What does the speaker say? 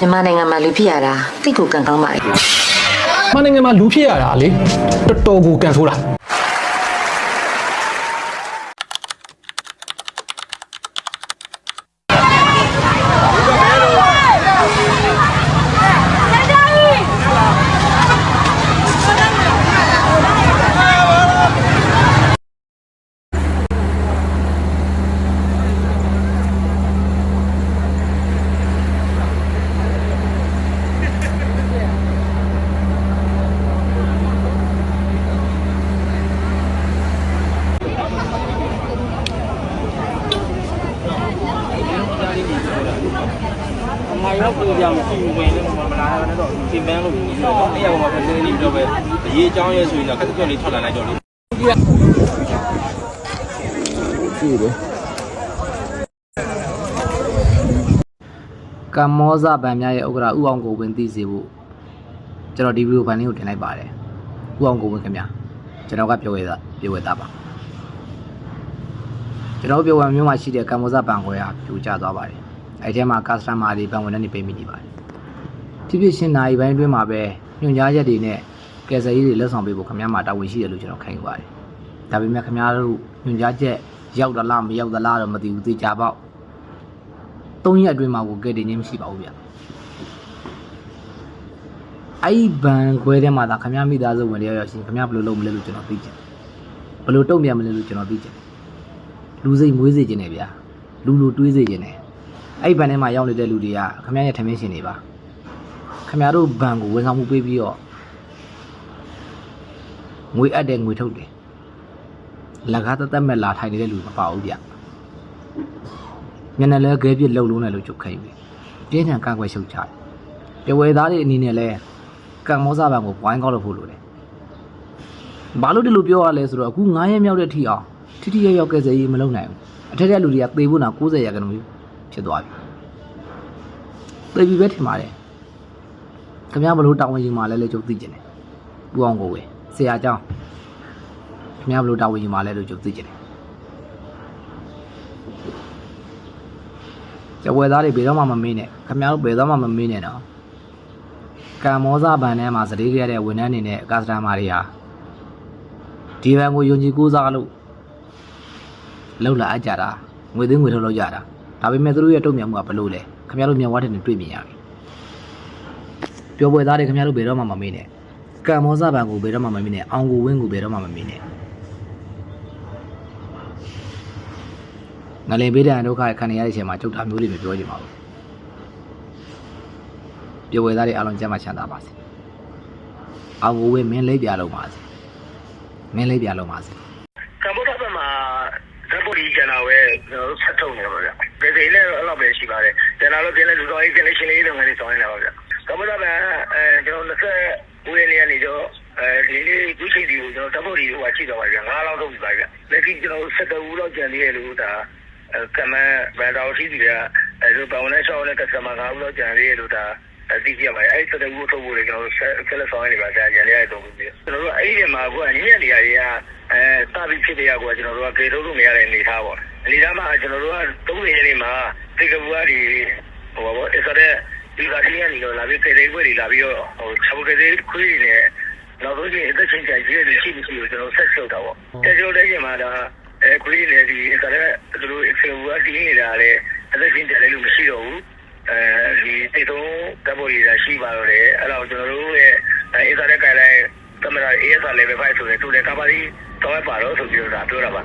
မြန်မာနိုင်ငံမှာလူဖြစ်ရတာတိတ်ကိုကံကောင်းပါလေမန်နိုင်ငံမှာလူဖြစ်ရတာလေတော်တော်ကိုကန်ဆိုးတာ အမိုင်ရောက်ကိုကြောင်ကြည့်ဝင်လို့မလာရတော့ဒီမန်းလို့တော့အဲ့ရောက်မှာပဲနေနေတော့ပဲအရေးအကြောင်းရဲဆိုရင်တော့ကတ်ကတ်လေးထွက်လာလိုက်တော့လေကမ္မောဇဗန်များရဲ့ဥက္ကရာဥအောင်ကိုဝင်သိစေဖို့ကျွန်တော်ဒီဗီဒီယိုဖိုင်လေးကိုတင်လိုက်ပါတယ်ဥအောင်ကိုဝင်ခင်ဗျာကျွန်တော်ကပြောခဲ့တာပြောခဲ့တာပါကျွန်တော်ပြောဝံမျိုးမှာရှိတဲ့ကမ္မောဇဗန်ခွဲဟာပြိုကျသွားပါတယ် အဲထဲမှာကစတမာတွေဗန်ဝင်တဲ့နေပိတ်မိနေပါတယ်ဖြစ်ဖြစ်ရှင်နိုင်ပိုင်းတွင်းမှာပဲညွှန်ကြားချက်တွေနဲ့ကယ်ဆယ်ရေးတွေလက်ဆောင်ပေးဖို့ခင်ဗျားမှာတာဝန်ရှိတယ်လို့ကျွန်တော်ခံယူပါတယ်ဒါပေမဲ့ခင်ဗျားတို့ညွှန်ကြားချက်ရောက်သလားမရောက်သလားတော့မသိဘူးသိကြပေါ့၃ရက်အတွင်းမှာကိုကဲတင်ခြင်းမရှိပါဘူးဗျအဲ့ဒီဘန်ခွဲထဲမှာဒါခမရမိသားစုဝင်တယောက်ရောက်ရှင်ခမရဘယ်လိုလုပ်မလဲလို့ကျွန်တော်သိချင်ဘယ်လိုတုံ့ပြန်မလဲလို့ကျွန်တော်သိချင်လူစိတ်မွေးစေခြင်းနဲ့ဗျာလူလူတွေးစေခြင်းနဲ့ အဲ့ဒီဘန်ထဲမှာရောက်နေတဲ့လူတွေကခမရရဲ့ထမင်းရှင်တွေပါခမရတို့ဘန်ကိုဝန်ဆောင်မှုပေးပြီးတော့ငွေအပ်တဲ့ငွေထုတ်တယ်လက်ကားသက်သက်မဲ့လာထိုင်နေတဲ့လူမပါဘူးဗျမျက်နှာလဲခဲပြစ်လှုပ်လုံးတယ်လို့ချုပ်ခိုင်းပြီပြင်းထန်ကန့်ကွက်ရှုတ်ချတယ်တဝဲသားတွေအနေနဲ့လဲကံမောစားပံကိုဝိုင်းကောက်လို့ဖို့လိုတယ်ဘာလို့ဒီလိုပြောရလဲဆိုတော့အခု9ရက်မြောက်တဲ့ထိအောင်ထိထိရောက်ရောက်ကဲစရေးမလုပ်နိုင်ဘူးအထက်ထက်လူတွေကသေဖို့နာ90ရာခိုင်နှုန်း ဖြစ်သွားပြီသိပြီပဲထင်ပါတယ်ခင်ဗျားဘလို့တာဝန်ယူမှာလဲလဲကျုပ်သိကျင်တယ်ပူအောင်ကိုပဲဆရာကြောင်းခင်ဗျားဘလို့တာဝန်ယူမှာလဲလို့ကျုပ်သိကျင်တယ်ကျဝဲသားတွေဘယ်တော့မှမမင်းနဲ့ခင်ဗျားတို့ဘယ်တော့မှမမင်းနဲ့တော့ကံမောဇဗန်ထဲမှာစတေးခဲ့တဲ့ဝန်ထမ်းတွေနဲ့ကာစတမာတွေဟာဒီဘန်ကိုယုံကြည်ကိုးစားလို့လှုပ်လာအကြတာငွေသွင်းငွေထုတ်လို့ကြတာ ဒါပေမဲ့သူတို့ရဲ့တုံ့ပြန်မှုကဘလို့လဲခမရတို့မြောက်ဝတ်တဲ့နဲ့တွေ့မြင်ရပြီပြောပွဲသားတွေခမရတို့ဘယ်တော့မှမမေးနဲ့ကံမောဇဘန်ကိုဘယ်တော့မှမမေးနဲ့အောင်ကိုဝင်းကိုဘယ်တော့မှမမေးနဲ့ငလင်ပေးတဲ့ဒုက္ခခံရတဲ့အချိန်မှာကြုတ်တာမျိုးလေးမပြောချင်ပါဘူးပြောပွဲသားတွေအားလုံးကျမ်းမှချမ်းသာပါစေအောင်ကိုဝင်းမင်းလေးပြလုံးပါစေမင်းလေးပြလုံးပါစေကမ္ဘောဒီးယားမှာဓာတ်ပုံကြီးကျန်တာပဲကျွန်တော်တို့ဆက်ထုတ်နေပါဗျ။ ဒီစိနဲ့အဲ့လောက်ပဲရှိပါတယ်။ကျန်တာလို့ပြန်လဲလူတော်ကြီးပြန်လဲရှင်းလေးလုပ်ငန်းတွေဆောင်နေတာပါဗျ။ကမ္ဘောဒီးယားအဲကျွန်တော်20ဦးရနေနေတော့အဲဒီနေ့ဒီချိန်ဒီကိုကျွန်တော်ဓာတ်ပုံကြီးဟိုကချိတော့ပါဗျ။ငါးလောက်ထုတ်ပြီပါဗျ။လက်ရှိကျွန်တော်17ဦးလောက်ကျန်သေးတယ်လို့ဒါကမန်ဘန်တော်ရှိစီကအဲလိုပေါင်းနဲ့ရှောင်းနဲ့ကစတမာ9ဦးလောက်ကျန်သေးတယ်လို့ဒါအတိကျပါအဲ့စတဲ့ဦးထုတ်ဖို့လေကျွန်တော်ဆက်လက်ဆောင်နေပါဗျာ။ကျန်ရတဲ့တော့ပြီ။ကျွန်တော်တို့အဲ့ဒီမှာကညညနေရာတွေကအဲစပြီးဖြစ်တဲ့ကွာကျွန်တော်တို့ကကြေထုတ်လို့မရတဲ့အနေထားပေါ့ အနေထားမှာကျွန်တော်တို့က30ရက်နေမှာတေကဘူကဒီဟိုဘောအဲ့ဆိုတဲ့ဒီကတိယနေတော့လာပြီးတေသေးခွေတွေလာပြီးတော့ဟိုချက်ကေသေးခွေတွေနဲ့နောက်ဆုံးချင်းအသက်ချင်းကြိုက်ကြီးတွေရှိမရှိကိုကျွန်တော်ဆက်ဆုပ်တာပေါ့တက်ကြလို့တဲ့ချိန်မှာဒါအဲခွေတွေဒီဆိုတဲ့သူတို့ Excel ကတီးနေတာလေအသက်ချင်းကြိုက်လို့မရှိတော့ဘူးအဲဒီတေသုံးဓာတ်ပေါ်ရည်ရှိပါတော့တယ်အဲ့တော့ကျွန်တော်တို့ရဲ့အဲဆိုတဲ့ guideline ကင်မရာ ASR level 5ဆိုတဲ့သူလည်းကပါတီတော့ပါတော့ဆိုပြီးတော့ပြောတာပါ